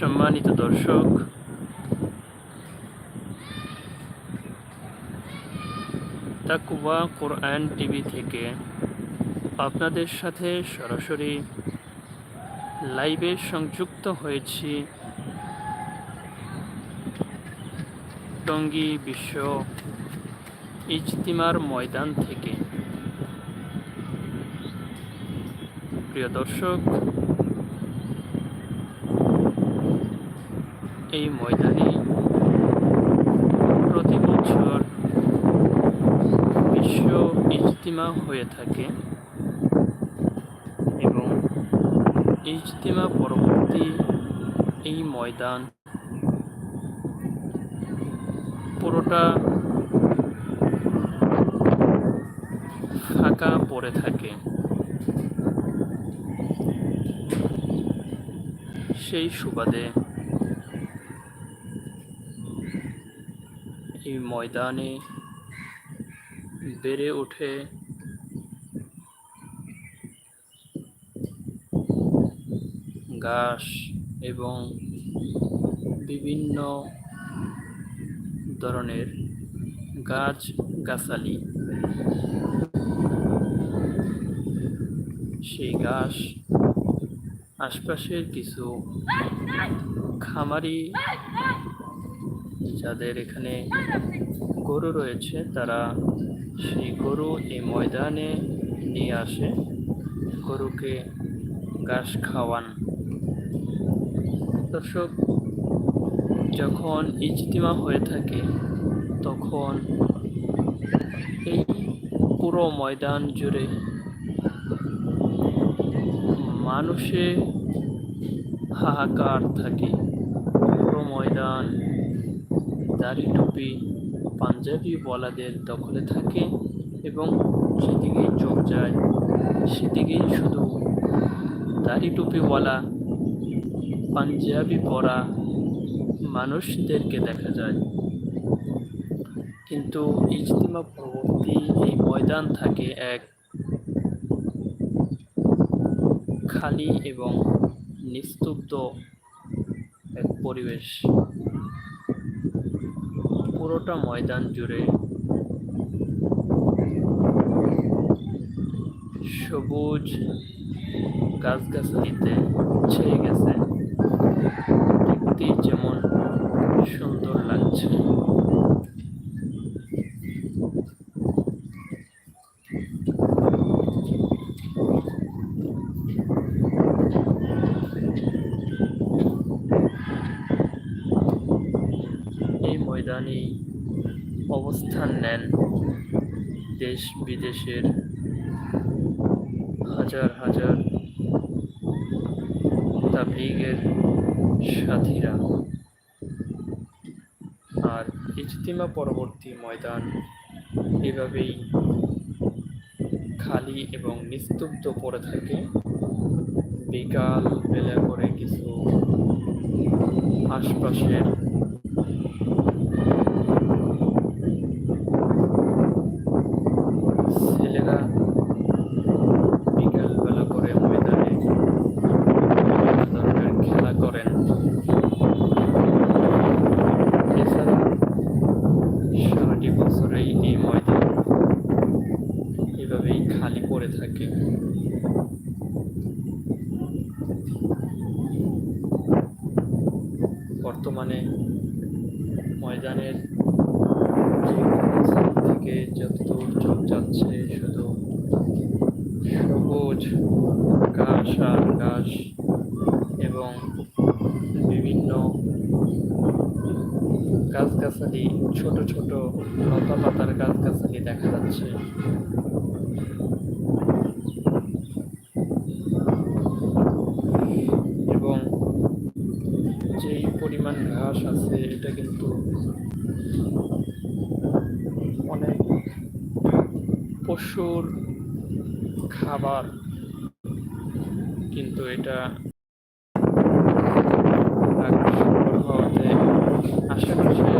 সম্মানিত দর্শক তাকুয়া কোরআন টিভি থেকে আপনাদের সাথে সরাসরি লাইভে সংযুক্ত হয়েছি টঙ্গী বিশ্ব ইজতিমার ময়দান থেকে। প্রিয় দর্শক এই ময়দানে প্রতি বছর বিশ্ব ইজতিমা হয়ে থাকে এবং ইজতিমা পরবর্তী এই ময়দান পুরোটা ফাঁকা পড়ে থাকে। সেই সুবাদে এই ময়দানে বেড়ে ওঠে ঘাস এবং বিভিন্ন ধরনের গাছ গাছালি সেই ঘাস আশপাশের কিছু খামারি যাদের এখানে গরু রয়েছে, তারা সেই গরু এই ময়দানে নিয়ে আসে, গরুকে ঘাস খাওয়ান। দর্শক, যখন ইজতিমা হয়ে থাকে, তখন এই পুরো ময়দান জুড়ে মানুষে হাহাকার থাকে। পুরো ময়দান দাড়ি টুপি পাঞ্জাবি বলাদের দখলে থাকে এবং সেদিকেই চোখ যায়। সেদিকেই শুধু দাড়ি টুপিওয়ালা পাঞ্জাবি পরা মানুষদেরকে দেখা যায়। কিন্তু ইজতিমা পরবর্তী এই ময়দান থাকে এক খালি এবং নিস্তব্ধ এক পরিবেশ। পুরোটা ময়দান জুড়ে সবুজ গাছগাছালিতে ছেয়ে গেছে দেখতে সুন্দর লাগছে এই ময়দানেই অবস্থান নেন। দেশ বিদেশের হাজার হাজার তাবলিগের সাথীরা। আর ইজতিমা পরবর্তী ময়দান এভাবেই খালি এবং নিস্তব্ধ পড়ে থাকে। বিকাল বেলা করে কিছু আশপাশের ছেলেরা বিকাল বেলা করে ময়দানে বিভিন্ন ধরনের খেলা করেন এছাড়া সারাটি বছরেই এই ময়দান এভাবেই পড়ে থাকে। বর্তমানে ময়দানের থেকে যতদূর চোখ যাচ্ছে, শুধু সবুজ ঘাস আর ঘাস এবং বিভিন্ন গাছগাছালি, ছোট ছোট লতা পাতার গাছগাছালি দেখা যাচ্ছে এবং যেই পরিমাণ ঘাস আছে এটা কিন্তু অনেক পশুর খাবার, কিন্তু এটা আশেপাশে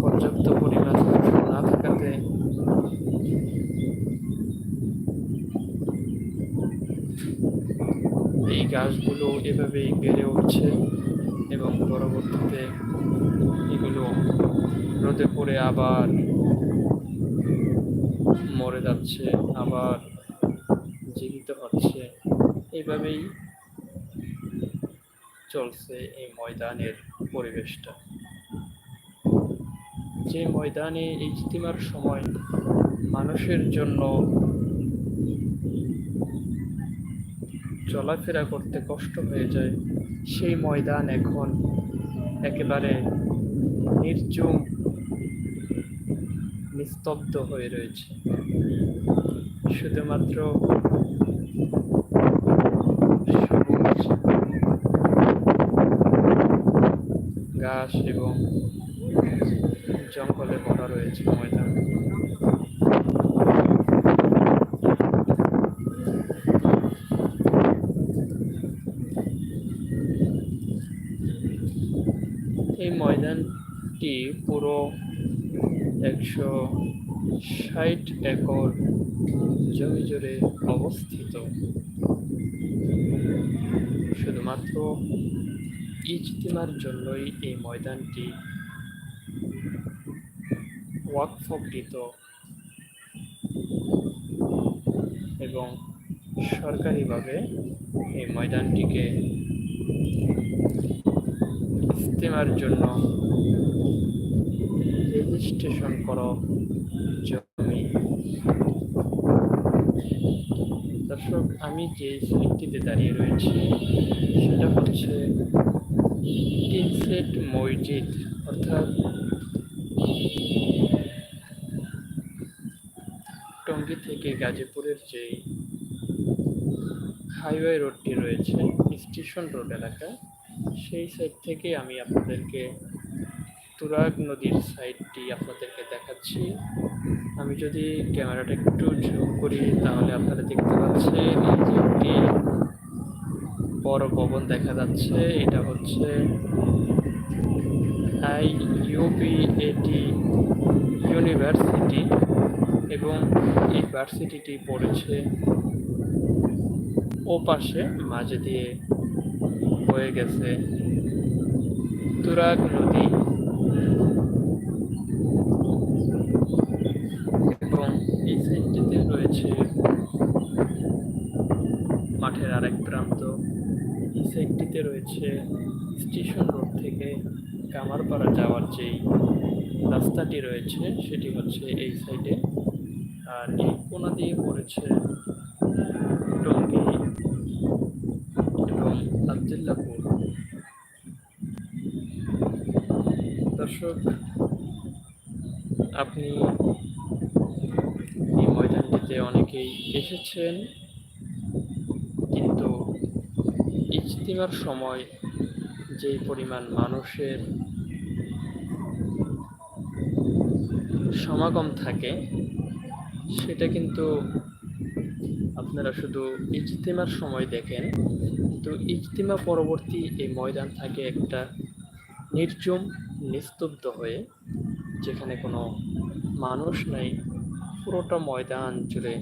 পর্যাপ্ত পরিমাণ না থাকাতে এই গাছগুলো এভাবেই বেড়ে উঠছে এবং পরবর্তীতে এগুলো রোদে পড়ে আবার মরে যাচ্ছে, আবার জীবিত হচ্ছে। এইভাবেই চলছে এই ময়দানের পরিবেশটা। যে ময়দানে ইজতিমার সময় মানুষের জন্য চলাফেরা করতে কষ্ট হয়ে যায়, সেই ময়দান এখন একেবারে নির্জুম নিস্তব্ধ হয়ে রয়েছে। শুধুমাত্র সবুজ ঘাস এবং জঙ্গলে ভরা রয়েছে ময়দান। এই ময়দানটি পুরো একশো ষাট একর জমি জুড়ে অবস্থিত। শুধুমাত্র ইজতিমার জন্যই এই ময়দানটি ওয়াকফকৃত এবং সরকারিভাবে এই ময়দানটিকে ইজতেমার জন্য রেজিস্ট্রেশন করা জমি দর্শক, আমি যে সাইটটিতে দাঁড়িয়ে রয়েছি, সেটা হচ্ছে টিনসেট মসজিদ, অর্থাৎ টঙ্গী থেকে গাজীপুরের যে হাইওয়ে রোডটি রয়েছে, স্টেশন রোড এলাকা, সেই সাইড থেকে আমি আপনাদেরকে তুরাগ নদীর সাইডটি আপনাদেরকে দেখাচ্ছি। আমি যদি ক্যামেরাটা একটু জুম করি, তাহলে আপনারা দেখতে পাচ্ছেন এই যে একটি বড় ভবন দেখা যাচ্ছে। এটা হচ্ছে আই ইউবি এটি ইউনিভার্সিটি এবং এই ভার্সিটিটি পড়েছে ও পাশে মাঝে দিয়ে হয়ে গেছে তুরাগ নদী এবং এই সাইডটিতে রয়েছে মাঠের আরেক প্রান্ত এই সাইডটিতে রয়েছে স্টেশন রোড থেকে কামারপাড়া যাওয়ার যেই রাস্তাটি রয়েছে, সেটি হচ্ছে এই সাইডে। আর এই কোনা দিয়ে পড়েছে টঙ্গী এবং আবদুল্লাপুর দর্শক, আপনি এই ময়দানটিতে অনেকেই এসেছেন, কিন্তু ইজতিমার সময় যেই পরিমাণ মানুষের সমাগম থাকে, সেটা কিন্তু আপনারা শুধু ইজতিমার সময় দেখেন। তো ইজতিমা পরবর্তী এই ময়দান থাকে একটা নির্জুম, নিস্তব্ধ হয়ে, যেখানে কোনো মানুষ নেই। পুরোটা ময়দান জুড়ে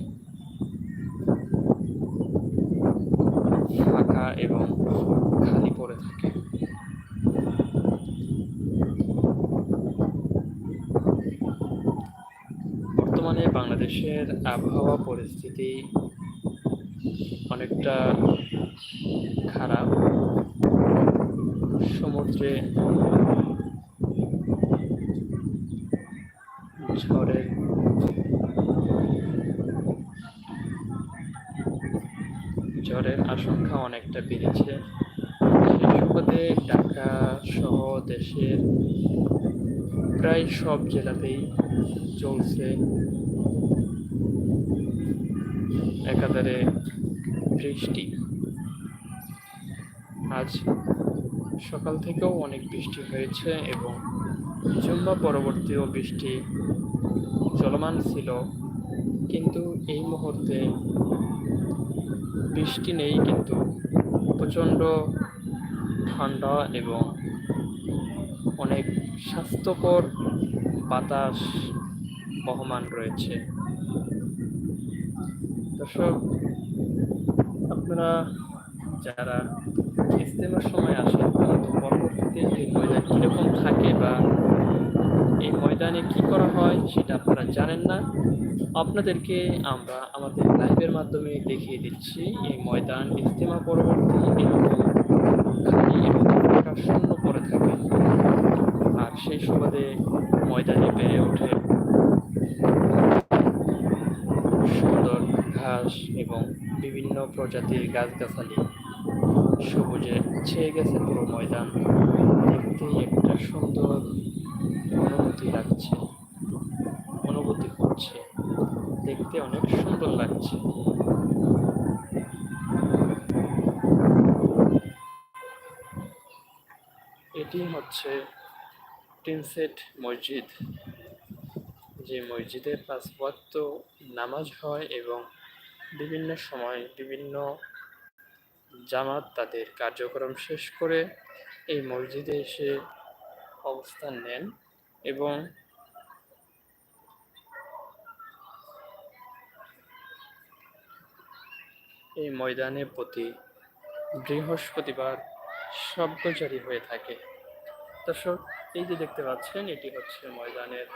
ফাঁকা এবং খালি পড়ে থাকে। বর্তমানে বাংলাদেশের আবহাওয়া পরিস্থিতি অনেকটা খারাপ। সমুদ্রে ঝড়ের ঝড়ের আশঙ্কা অনেকটা বেড়েছে। সেই সুবাদে ঢাকা সহ দেশের প্রায় সব জেলাতেই চলছে একাধারে বৃষ্টি। আজ সকাল থেকেও অনেক বৃষ্টি হয়েছে এবং জুম্মা পরবর্তীও বৃষ্টি চলমান ছিল। কিন্তু এই মুহূর্তে বৃষ্টি নেই, কিন্তু প্রচণ্ড ঠান্ডা এবং অনেক স্বাস্থ্যকর বাতাস বহমান রয়েছে। দর্শক, আপনারা যারা ইস্তেমার সময় আসেন, তারা তো পরবর্তীতে এই ময়দান কীরকম থাকে বা এই ময়দানে কি করা হয় সেটা আপনারা জানেন না। আপনাদেরকে আমরা আমাদের লাইভের মাধ্যমে দেখিয়ে দিচ্ছি এই ময়দান ইস্তেমা পরবর্তী খালি এবং শূন্য থাকে। আর সেই সুবাদে ময়দানে বেড়ে ওঠে সুন্দর ঘাস এবং বিভিন্ন প্রজাতির গাছগাছালি। সবুজে ছেয়ে গেছে পুরো ময়দান। দেখতেই একটা সুন্দর অনুভূতি লাগছে। অনুভূতি হচ্ছে দেখতে অনেক সুন্দর লাগছে। এটি হচ্ছে টিনসেট মসজিদ। যে মসজিদে পাঁচ ওয়াক্ত নামাজ হয় এবং বিভিন্ন সময় বিভিন্ন জামাত তাদের কার্যক্রম শেষ করে এই মসজিদে এসে অবস্থান নেন। এবং এই ময়দানে প্রতি বৃহস্পতিবার শব্দচারী হয়ে থাকে। দর্শক, এই যে দেখতে পাচ্ছেন, এটি হচ্ছে ময়দানের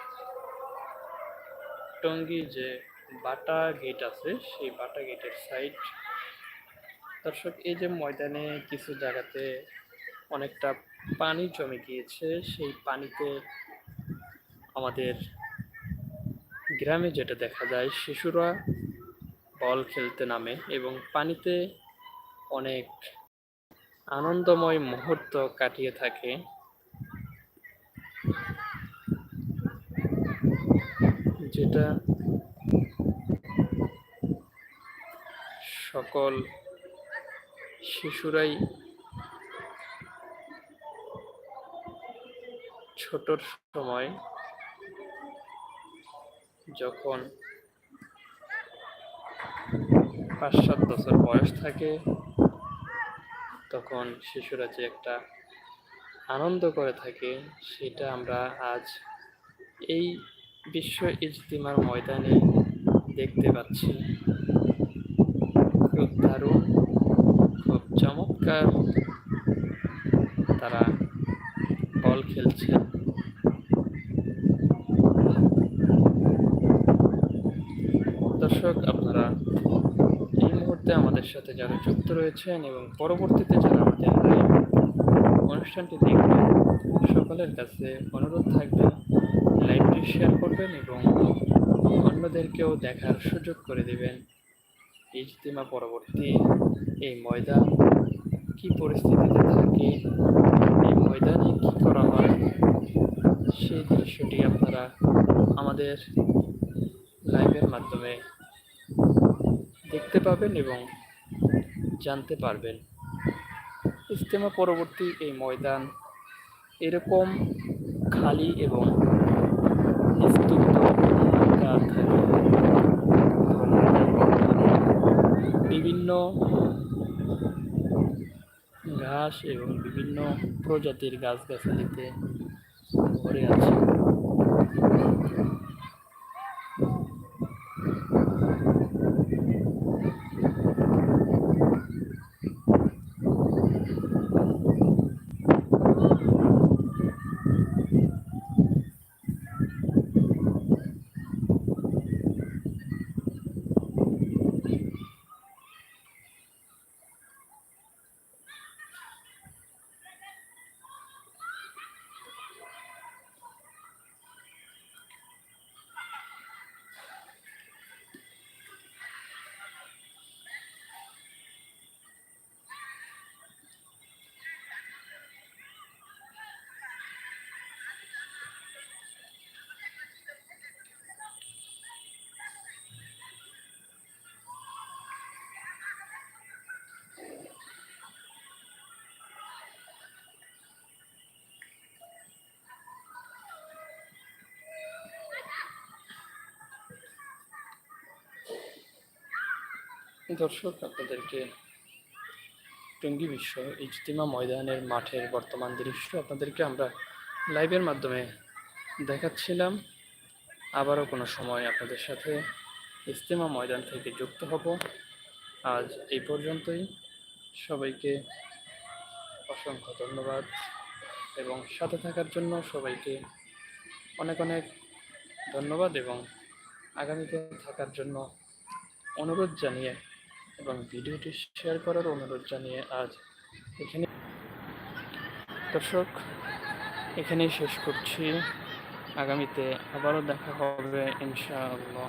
টঙ্গী যে বাটা গেট আছে, সেই বাটা গেটের সাইড। দর্শক, এই যে ময়দানে কিছু জায়গাতে অনেকটা পানি জমে গিয়েছে, সেই পানিতে আমাদের গ্রামে যেটা দেখা যায়, শিশুরা বল খেলতে নামে এবং পানিতে অনেক আনন্দময় মুহূর্ত কাটিয়ে থাকে। যেটা সকল শিশুরাই ছোটর সময় যখন পাঁচ সাত বছর বয়স থাকে, তখন শিশুরা যে একটা আনন্দ করে থাকে, সেটা আমরা আজ এই বিশ্ব ইজতিমার ময়দানে দেখতে পাচ্ছি। খুব দারুণ, খুব চমৎকার তারা বল খেলছে দর্শক, আপনারা এই মুহূর্তে আমাদের সাথে যারা যুক্ত রয়েছেন এবং পরবর্তীতে যারা আমাদের অনুষ্ঠানটি দেখবেন, সকলের কাছে অনুরোধ থাকবে লাইভটি শেয়ার করবেন এবং অন্যদেরকেও দেখার সুযোগ করে দেবেন। ইজতিমা পরবর্তী এই ময়দান কি পরিস্থিতিতে থাকে, এই ময়দানে কি করা হয়, সেই দৃশ্যটি আপনারা আমাদের লাইভের মাধ্যমে দেখতে পাবেন এবং জানতে পারবেন। ইজতেমা পরবর্তী এই ময়দান এরকম খালি এবং বিভিন্ন ঘাস এবং বিভিন্ন প্রজাতির গাছগাছালিতে ভরে আছে। দর্শক, আপনাদেরকে টঙ্গী বিশ্ব ইজতিমা ময়দানের মাঠের বর্তমান দৃশ্য আপনাদেরকে আমরা লাইভের মাধ্যমে দেখাচ্ছিলাম। আবারও কোনো সময় আপনাদের সাথে ইজতিমা ময়দান থেকে যুক্ত হব। আজ এই পর্যন্তই। সবাইকে অসংখ্য ধন্যবাদ এবং সাথে থাকার জন্য সবাইকে অনেক অনেক ধন্যবাদ এবং আগামীতে থাকার জন্য অনুরোধ জানিয়ে এবং ভিডিওটি শেয়ার করার অনুরোধ জানিয়ে আজ এখানে দর্শক, এখানেই শেষ করছি। আগামীতে আবারও দেখা হবে, ইনশাআল্লাহ।